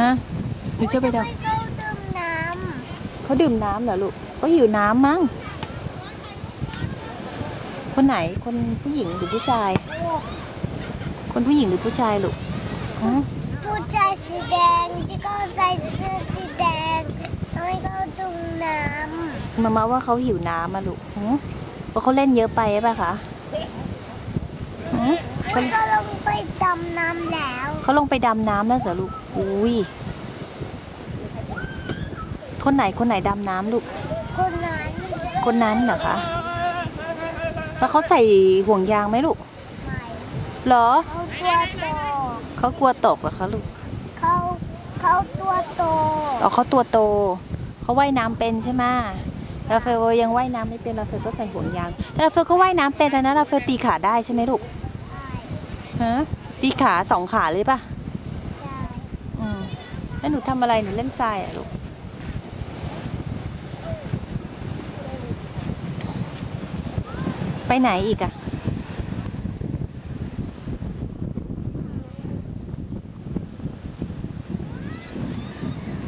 ฮะหนูจะไปทไม่เข้าดื่มน้ำเขาดื่มน้ำเหรอลูกก็หิวน้ำมั้ง คนไหนคนผู้หญิงหรือผู้ชายำคนผู้หญิงหรือผู้ชายลูกฮะผู้ชายสีแดงที่เขาใส่เสื้อสีแดงไม่เข้าดื่มน้มามาว่าเขาหิวน้ำมาลูกฮะเพราะเขาเล่นเยอะไปป่ะคะฮะำมันก็ลง ไปดำน้ำแล้วเขาลงไปดำน้ำแล้วเหรอลูกอุ้ยคนไหนคนไหนดำน้ำลูกคนนั้นคนนั้นเหรอคะแล้วเขาใส่ห่วงยางไหมลูกไม่เหรอเขาตัวโตเขากลัวตกเหรอคะลูกเขาเขาตัวโตอ๋อเขาตัวโตเขาว่ายน้ำเป็นใช่ไหมลาเฟลยังว่ายน้ำไม่เป็นลาเฟลก็ใส่ห่วงยางแต่ลาเฟลก็ว่ายน้ำเป็นแล้วนะลาเฟลตีขาได้ใช่ไหมลูก ฮะตีขาสองขาเลยปะใช่อืมแล้วหนูทำอะไรหนูเล่นทรายอะลูกไปไหนอีกอะ